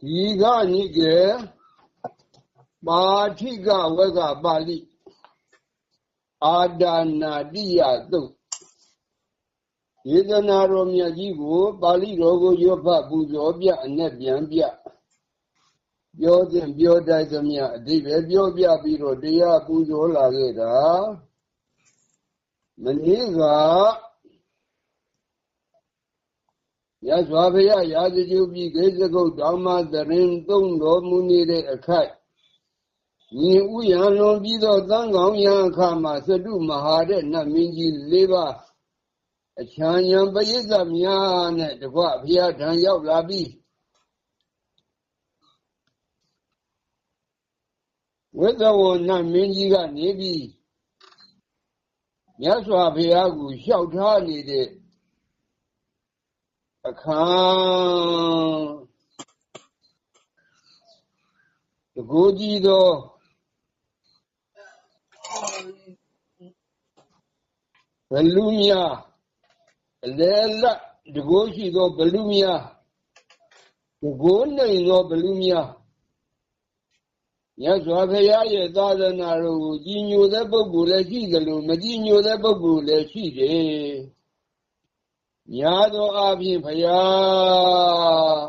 ဒီကနိကေပါဋိကဝကပါဠိအာဒါနာတိယသုတ်ယေသနာတော်မြတ်ကြီးကိုပါဠိတော်ကိုရွတ်ဖတ်ပူဇော်ပြအနဲ့ပြန်ပြပြောခြင်းပြောတတ်သမျှအတိပဲပြောပြပြီးတော့တရားပူဇော်လာခဲ့တာမနေ့က ရသော်ဘုရားရာဇဂုပြည်ခေစကုတ်ဓမ္မသရင်သုံးတော်မူနေတဲ့အခိုက်ညီဥယံလွန်ပြီးသောသံဃောင်းယံအခါမှာသတုမဟာတဲ့နတ်မင်းကြီး၄ပါးအချမ်းယံပရိသတ်များနဲ့တကွဘုရားထံရောက်လာပြီးဝိသဝနတ်မင်းကြီးကနေပြီးမြတ်စွာဘုရားကိုလျှောက်ထားနေတဲ့ အခါတကူကြီးသောဘလူမြအလေလတကူရှိသောဘလူမြတကူနိုင်သောဘလူမြမြတ်စွာဘုရားရဲ့သာသနာတော်ကိုကြီးညိုတဲ့ပုဂ္ဂိုလ်လည်းရှိသလိုမကြီးညိုတဲ့ပုဂ္ဂိုလ်လည်းရှိတယ်။ ညာသောအပြင်ဘုရား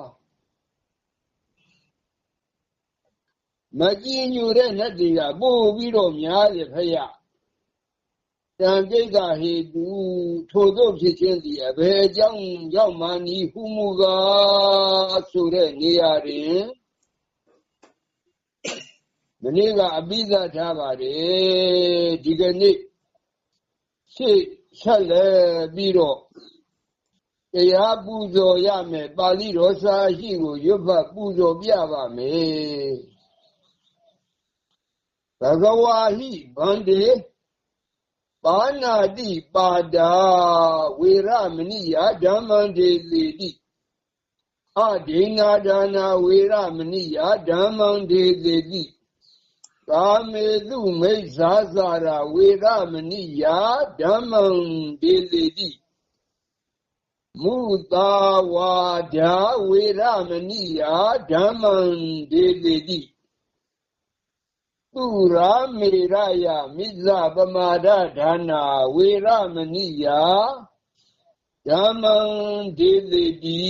မကြီးညိုတဲ့လက်တွေကပို့ပြီးတော့များတယ်ဖယားတံပိတ်ကဟေတုထို့သောဖြစ်ခြင်းသည်အဘယ်အကြောင်းကြောင့်မှနီဟုမူကားဆိုတဲ့နေရာတွင်မနေ့ကအပိသထားပါတယ်ဒီကနေ့ရှေ့ဆက်လက်ပြီးတော့ တရားပူဇော်ရမယ်ပါဠိတော်စာရှိကိုရွတ်ဖတ်ပူဇော်ပြပါမယ်ဘဂဝါဟိဗန္တေပါဏာတိပါဒာဝေရမဏိယဓမ္မံဒေတိတိအဒိနာဒါနာဝေရမဏိယဓမ္မံဒေတိတိကာမေတုမိစ္ဆာစာရဝေရမဏိယဓမ္မံဒေတိတိ မုသာဝါဒာဝေရမဏိယဓမ္မံဒေတိတိသူရာမေရယမိဇပမာဒဒါနာဝေရမဏိယဓမ္မံဒေတိတိ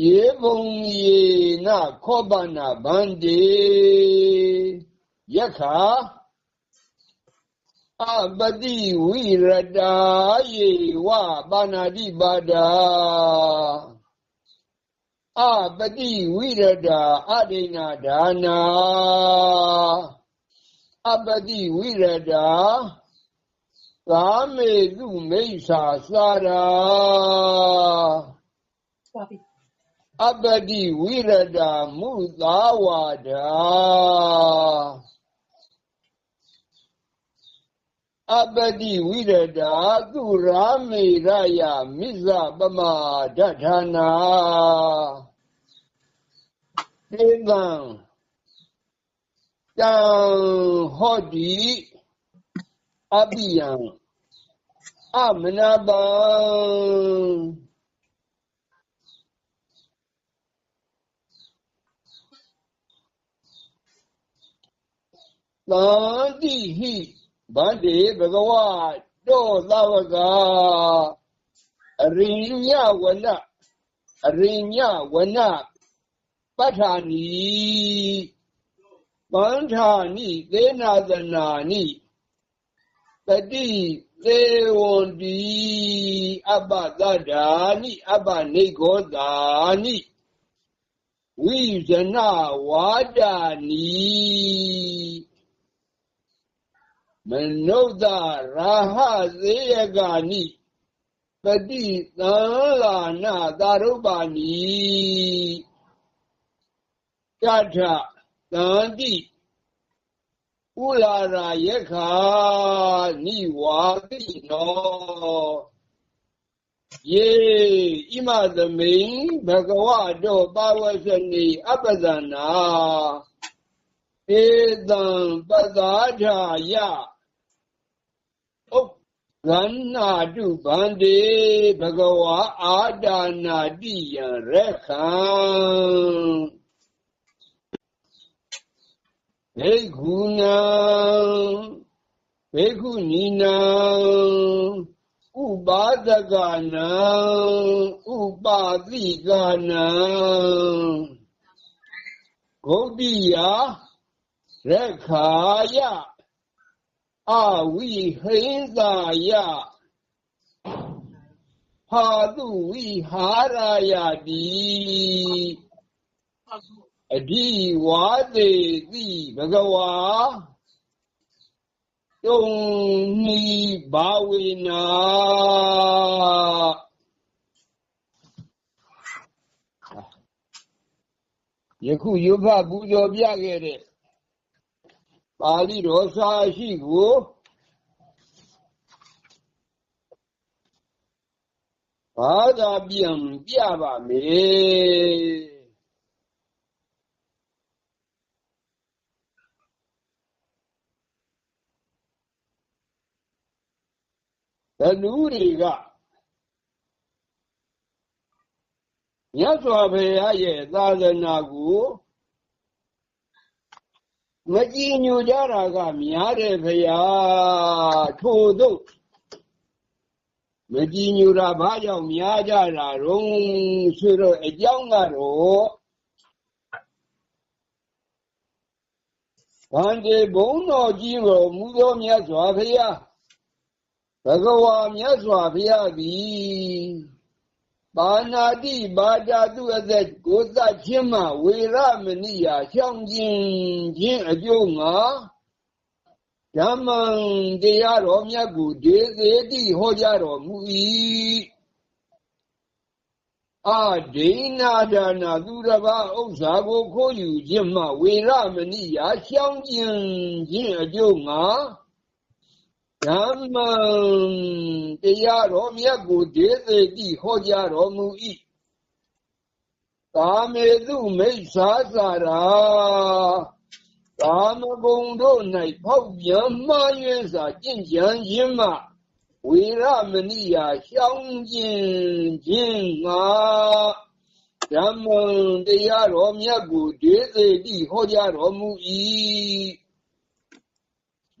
ယေဘုံယေနခောပနာဗန္တိယခာ အပတိဝိရတာယေဝပါဏာတိပါဒာအပတိဝိရတာအဒိနာဒါနာအပတိဝိရတာသာမေသူမိစ္ဆာစာရာအပတိဝိရတာမုသာဝါဒာ أبدي ولدا غرامي رايا مزا بما ددنا ديبان دان هودي أبيان أمنا بان لاندي هي မာဒဌာနာသေတံတံဟောတိအပိယံအမနာပံသန္တိဟိဗန္တိဘဂဝတောသဝကအရိညဝနအရိညဝနပဋ္ဌာနီပန္ဌာနိသေနာသနာနိတတိသေဝန္တိအပတဒာနိအပနေခောတာနိဝိဇနဝါဒာနိ မနုဿရာဟသေယဂာနိပတိသံလာနာသာရုပ္ပါနိတထသန္တိဥလာရာယခာနိဝါတိနောယေဣမသမိန်ဘဂဝတောပါဝစနေအပဒနာ ဧတံပသာဓာယဥကန္နာတုဗန္တေဘဂဝါအာဒါနာတိယံရခံဘေခုနံဘေခုနီနံဥပါဒကနံဥပါတိကနံဂုတ်တိယ ရခာယအဝိဟိန္သာယဟာတုဝိဟာရယတိအဒီဝါတေတိဘဂဝါတုံနိဘာဝေနာယခုယုဖပူဇော်ပြခဲ့တဲ့ ပါဠိတော်စာရှိကိုဘာသာပြန်ပြပါမယ်ဘလူတွေကမြတ်စွာဘုရားရဲ့သာသနာကို မကြည်ညိုကြတာကများတယ်ဘုရားထို့သို့မကြည်ညိုတာဘာကြောင့်များကြတာရုံဆိုတော့အကြောင်းကတော့ဗန္တေဘုံတော်ကြီးကိုမူသောမြတ်စွာဘုရားဘဂဝါမြတ်စွာဘုရားသည် ပါဏာတိဘာဒတုအသက်ကိုသချင်းမှဝေရမဏိယာရှောင်းခြင်းခြင်းအကျိုးငါဓမ္မံတရားတော်မြတ်ကိုဒေသေတိဟောကြားတော်မူ၏အာဒိနာဒါနာသူတစ်ပါးဥစ္စာကိုခိုးယူခြင်းမှဝေရမဏိယာရှောင်းခြင်းခြင်းအကျိုးငါ ဓမ္မံတရားတော်မြတ်ကိုဒေသေတိဟောကြားတော်မူ၏ကာမေတုမိစ္ဆာစာရာကာမဂုဏ်တို့၌ဖောက်ပြန်မှားယွင်းစွာကျင့်ကြံခြင်းမှဝေရမဏိယာရှောင်းခြင်းခြင်းငါဓမ္မံတရားတော်မြ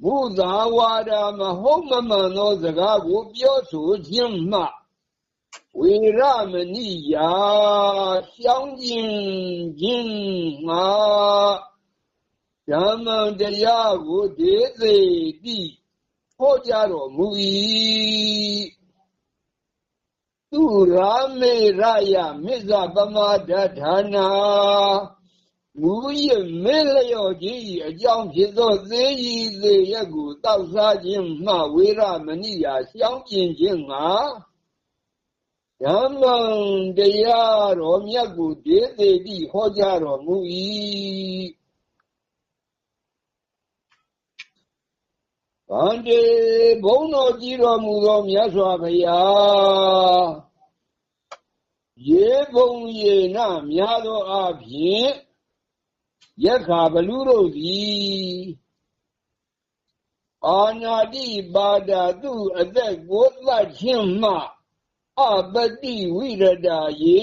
တ်ကိုဒေသေတိဟောကြားတော်မူ၏ဘုသာဝါဒမဟုတ်မမှန်သောစကားကိုပြောဆိုခြင်းမှဝေရမဏိယာရှောင်းခြင်းခြင်းငါဓမ္မတရားကိုဒေသေတိဟောကြားတော် မူ၏သူရာမေရယမိစ္ဆပမာဒဌာနာမူရမေလျော်ကြီးအကြောင်းဖြစ်သောသေးကြီးသေးရက်ကိုတောက်စားခြင်းမှဝေရမဏိယာရှောင်းကျင်ခြင်းငါဓမ္မံတရားတော်မြတ်ကိုဒေသေတိဟောကြားတော်မူ၏ဗန္တေဘုံတော်ကြီးတော်မူသောမြတ်စွာဘုရားရေဘုံရေနများသောအဖြစ် ယက္ခဘလူတို့သည်အာနာတိပါဒသူအသက်ကိုသတ်ခြင်းမှအပတိဝိရဒယေ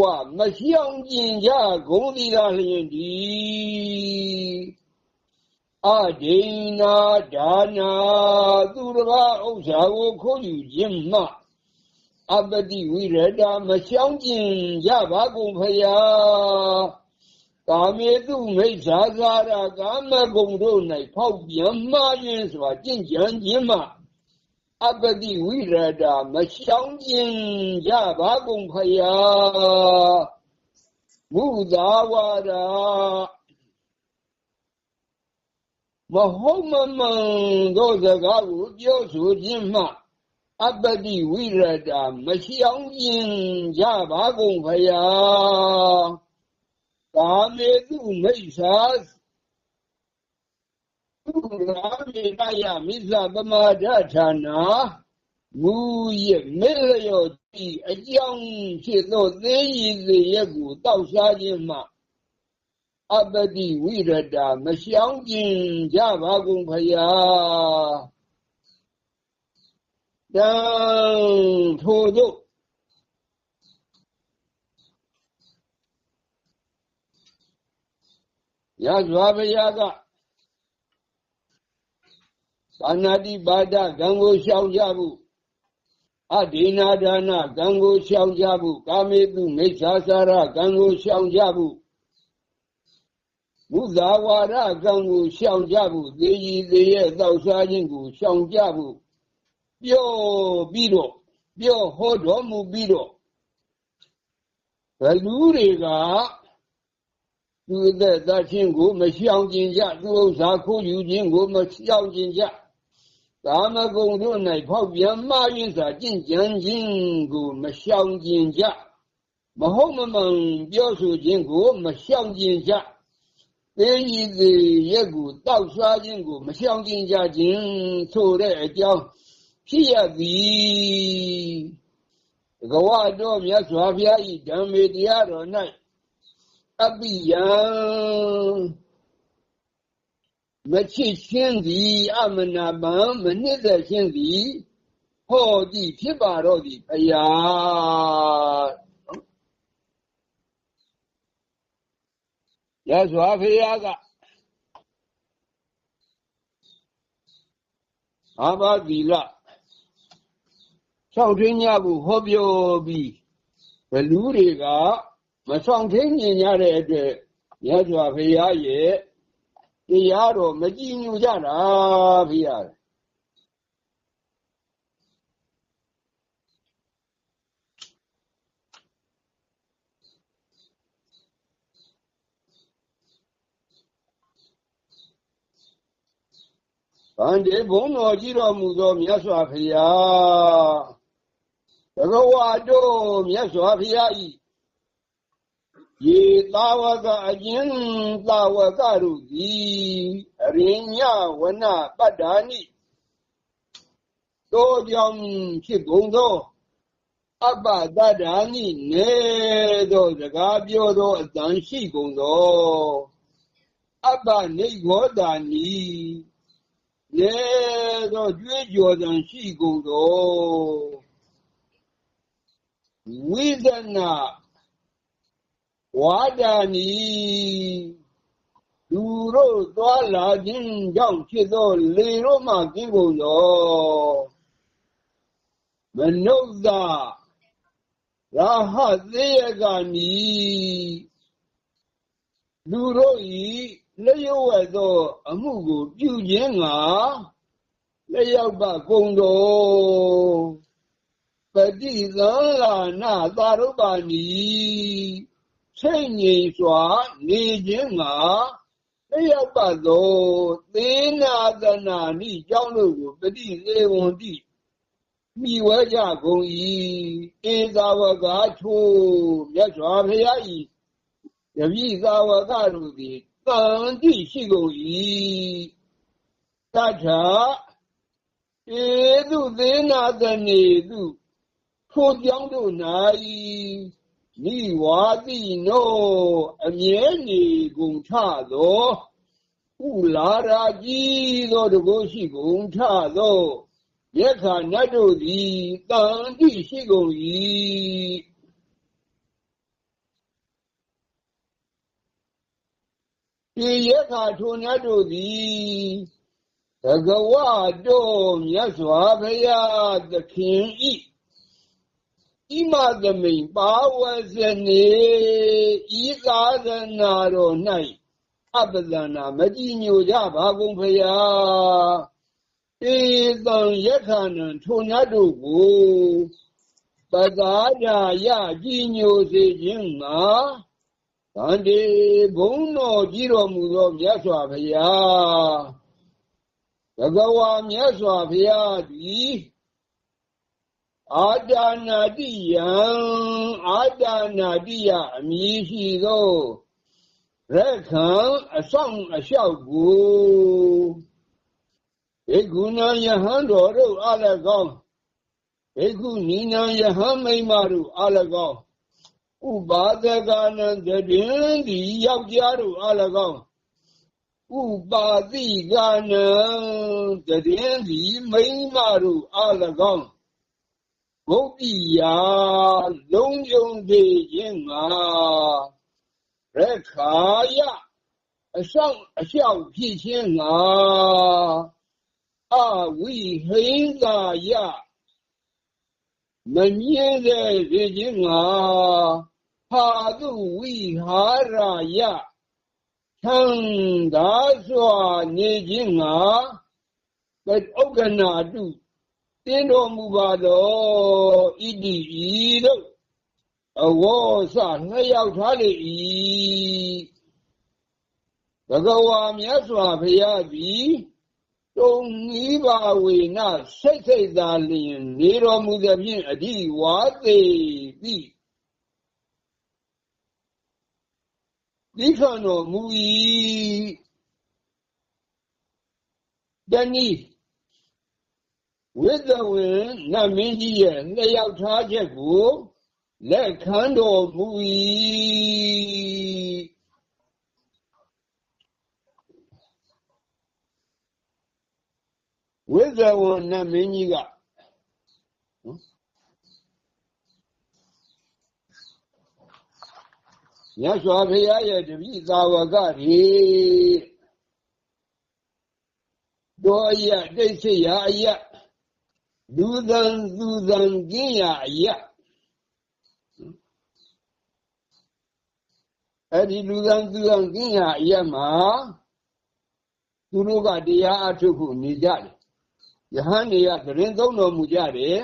ဝမရှောင်ကျင်ကြဂုံတိလာလျင်ဒီအဒိနာဒါနာသူတစ်ပါးဥစ္စာကိုခိုးယူခြင်းမှအပတိဝိရဒမရှောင်ကျင်ကြပါကုန်ဖရာ ကာမေတုမိစ္ဆာသာရကာမဂုံတို့၌ဖောက်ပြန်မှားခြင်းစွာကြင်ကြံခြင်းမှအပတိဝိရဒမရှောင်ကျင်ကြပါကုန်ဖရာမုသာဝါဒမဟုတ်မမှန်သောစကားကိုပြောဆိုခြင်းမှအပတိဝိရဒမရှောင်ကျင်ကြပါကုန်ဖရာကာမေတုမိစ္ဆာသူရာမေတယ မိစ္ဆာပမာဒဌာနာမူရမေလျောတိအကြောင်းဖြစ်သောသေးရည်စေရက်ကိုတောက်စားခြင်းမှအပတိဝိရဒမရှောင်ကျ င်ကြပါကုန်ဖရာတန်ထိုတို့ရသော်ဘုရားကဘာနာတိပါဒကံကိုရှောင်ကြဖို့အဒိနာဒါနကံကိုရှောင်ကြဖို့ကာမေတုမိစ္ဆာစာရကံကိုရှောင်ကြဖို့ဘုဇာဝါဒကံကိုရှောင်ကြဖို့သေကြီးသေးရဲ့သောက်စားခြင်းကိုရှောင်ကြဖို့ပြောပြီးတော့ပြောဟောတော်မူပြီးတော့ဘလူတွေက သူအသက်သတ်ခြင်းကိုမရှောင်ကျင်ကြသူဥစ္စာခိုးယူခြင်းကိုမရှောင်ကျင်ကြကာမဂုဏ်တို့၌ဖောက်ပြန်မှားယွင်းစွာကျင့်ကြံခြင်းကိုမရှောင်ကျင်ကြမဟုတ်မမှန်ပြောဆိုခြင်းကိုမရှောင်ကျင်ကြသေဤသေးရက်ကိုတောက်ဆွားခြင်း အကြောင်းဖြစ်ရသည်ကဝတော်မြတ်စွာဘုရားဤဓမ္မေတရားတော်၌အပိယံမချစ်ချင်းသည်အမနာပံမနှစ်သက်ချင်းသည်ဟောသည်ဖြစ်ပါတော့သည်ဘုရားရသော်ဘုရားကအာဘသီလဆောင်ထင်းကြဖို့ဟောပြောပြီးဘလူတွေက မဆောင်ထင်းမြင်ကြတဲ့အတွက်မြတ်စွာဘုရားရဲ့တရားတော်မကြည်ညိုကြတာဘုရားဗန္တေဘုံတော်ကြီးတော်မူသောမြတ်စွာဘုရားဘဂဝါတို့မြတ်စွာဘုရား ဤယေသာဝကအကျဉ်သာဝကတို့သည်အရိညဝနပတ္တာနိတို့ကြောင့်ဖြစ်ကုန်သောအပ္ပတ္တာနိနေသောစကားပြောသောအတန်ရှိကုန်သောအပ္ပနိဘောဓာနိနေသောကြွေးကြော်တန်ရှိကုန်သောဝိဒနာ ဝါဒာနီလူတို့သွားလာခြင်းကြောင့်ဖြစ်သောလေတို့မှကင်းကုန်သောမနုဿရာဟသေးရကနီလူတို့ဤလျှို့ဝဲသော အမှုကိုပြုခြင်းငါလျောက်ပကုန်တော်ပတိသံလာနာသာရုပ္ပဏီစိတ်ငြိမ်စွာနေ ခြင်းငါလျောက်ပသောသေနာသနာနိကြောင့်တို့ကိုပတိသေဝန္တိမိဝဲကြကုန်၏ဧသာဝကထိုမြတ်စွာဘုရား၏ယပိသာဝကတို့သည်တန်တိရှိကုန်၏တထာဧတုသေနာသနေတုထိုကြောင့်တို့၌ နိဝါတိနောအမြဲနေကုန်ထသောဥလာရာကြီးသောတကုရှိကုန်ထသောယက္ခနတ်တို့သည်တန်တိရှိကုန်၏ဒီယက္ခထိုနတ်တို့သည်ဘဂဝတော်မြတ်စွာဘုရားသခင် ဤဣမသမိန်ပါဝဇနေဤသာသနာတော်၌အပဒနာမကြည်ညိုကြပါကုန်ဖရာဧတံယက္ခဏံထိုညတို့ကိုပသာရာယကြည်ညိုစေခြင်းမှာဗန္ဒီဘုံတော်ကြီးတော်မူသောမြတ်စွာဘုရား ဘဂဝါမြတ်စွာဘုရားသည်အာဒါနာတိယံအာဒါနာတိယအမည်ရှိသောရက်ခံအဆောင်အလျှောက်ကိုဧကုဏယဟန်တော်တို့အားလည်းကောင်းဧကုနိနယဟန်မိမတို့အားလည်းကောင်းဥပါဒကနံတည်ဒီယောက်ျားတို့အားလည်းကောင်းဥပါတိကနံတည်ဒီမိမတို့အားလည်းကောင်း ဘုဒ္ဓယာလုံးယုံစေခြင်းငါရခာယအဆောင်အလျှောက်ဖြစ်ခြင်းငါအဝိဟိန္ဒာယမမြင်စေခြင်းငါဟာတုဝိဟာရယသံသာစွာနေခြင်းငါဥက္ကနာတု တင်းတော်မူပါသောဣတိဤတို့အဝေါစနှစ်ယောက်ထားလေ၏ဘဂဝါမြတ်စွာဘုရားသည်တုံဤပါဝေနစိတ်စိတ်သာလျင်နေတော်မူသဖြင့်အဓိဝါသေးသည်ဒီခံတော်မူ၏တဏီ ဝိသဝင်နတ်မင်းကြီးရဲ့လျှောက်ထားချက်ကိုလက်ခံတော်မူ၏ဝိဇဝနတ်မင်းကြီးကမြတ်စွာဘုရားရဲ့တပည့်သာဝကတွေတောအယတိတ်ဆိရာအယလူသံသူသံကင်းရာ အယအဲ့ဒီလူသံသူသံကင်းရာအယမှာသူတို့ကတရားအထုတ်ဖို့နေကြတယ်ယဟန်တွေကသတင်းသုံးတော်မူကြတယ်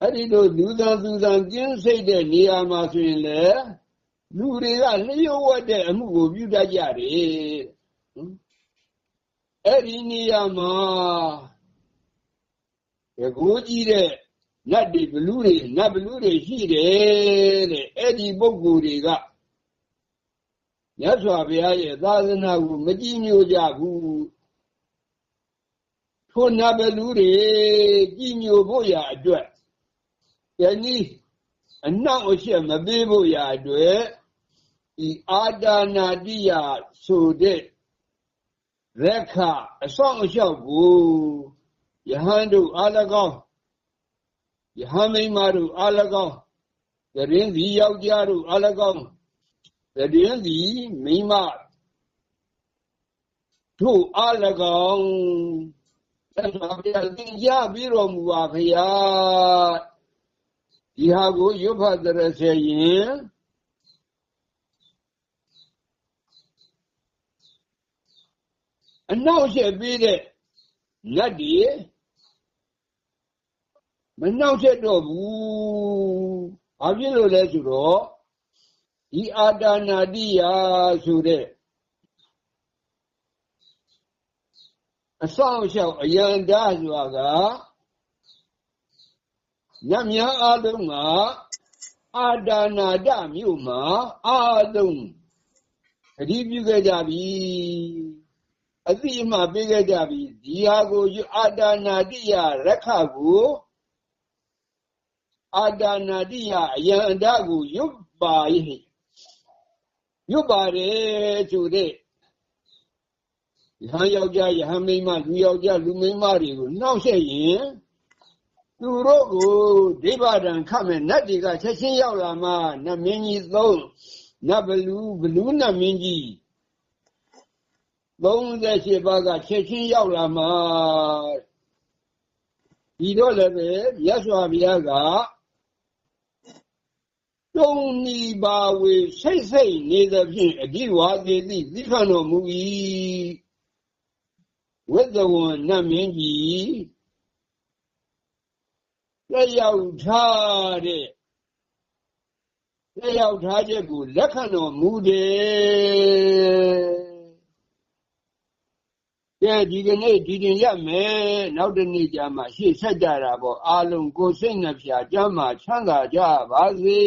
အဲ့ဒီလိုလူသံသူသံကင်းစိတ်တဲ့နေရာမှာဆိုရင်လေလူတွေကလျှို့ဝှက်တဲ့အမှုကိုပြုတတ်ကြတယ်အဲ့ဒီနေရာမှာ တကူကြီးတဲ့နတ်တွေဘလူးတွေနတ်ဘလူးတွေရှိတယ်တဲ့အဲ့ဒီပုဂ္ဂိုလ်တွေကမြတ်စွာဘုရားရဲ့သာသနာကိုမကြည်ညိုကြဘူးထိုနတ်ဘလူးတွေကြည်ညိုဖို့ရအတွက်ယနေ့အနောက်အရှက်မပေးဖို့ရအတွက်ဒီအာဒါနာတိယဆိုတဲ့ရက်ခအဆောင်အလျှောက်ကို ယဟန်တို့အား၎င်းယဟန်မိန်းမတို့အား၎င်းတရင်စီယောက်ျားတို့အား၎င်းတရင်စီမိန်းမတို့အား၎င်းဆက်စွာဘုရားသင်ကြားပြီးတော်မူပါဗျာဒီဟာကိုရွတ်ဖတ်တဲ့ဆရင်အနောက်ရှက်ပြီးတဲ့လက်ဒီ မနှောက်ချက်တော့ဘူးဘာဖြစ်လို့လဲဆိုတော့ဒီအာတာနာတိယဆိုတဲ့အဆောင်အရှောက်အယံတဆိုတာကညများအလုံးကအာဒါနာတမြို့မှာအာလုံးအဒီပြုခဲ့ကြပြီအသိအမှပေးခဲ့ကြပြီဒီဟာကိုအာဒါနာတိယရက္ခကို အာဒါနာတိယအယံအတကိုရွတ်ပါရဲ့ရွတ်ပါတယ်ဆိုတဲ့ယဟန်ယောက်ျားယဟန်မိန်းမလူယောက်ျားလူမိန်းမတွေကိုနှောက်ဆက်ရင်သူတို့ကိုဒိဗဒံခမဲ့နတ်တွေကချက်ချင်းရောက်လာမှနတ်မင်းကြီးသုံးနတ်ဘလူးဘလူးနတ်မင်းကြီး38ပါးကချက်ချင်းရောက်လာမှဒီတော့လည်းပဲမြတ်စွာဘုရားက တုံနီပါဝေစိတ်စိတ်နေသဖြင့်အဓိဝါသေတိသိခံတော်မူ၏ဝိသဝံနတ်မင်းကြီးလက်ရောက်ထားတဲ့လက်ရောက်ထားချက်ကိုလက်ခံတော်မူတယ်ကဲ ဒီကနေ့ဒီတင်ရမယ်နောက်တနေ့ကျမှရှေ့ဆက်ကြတာပေါ့အားလုံးကိုစိတ်နှဖျားကြမ်းမှချမ်းသာကြပါစေ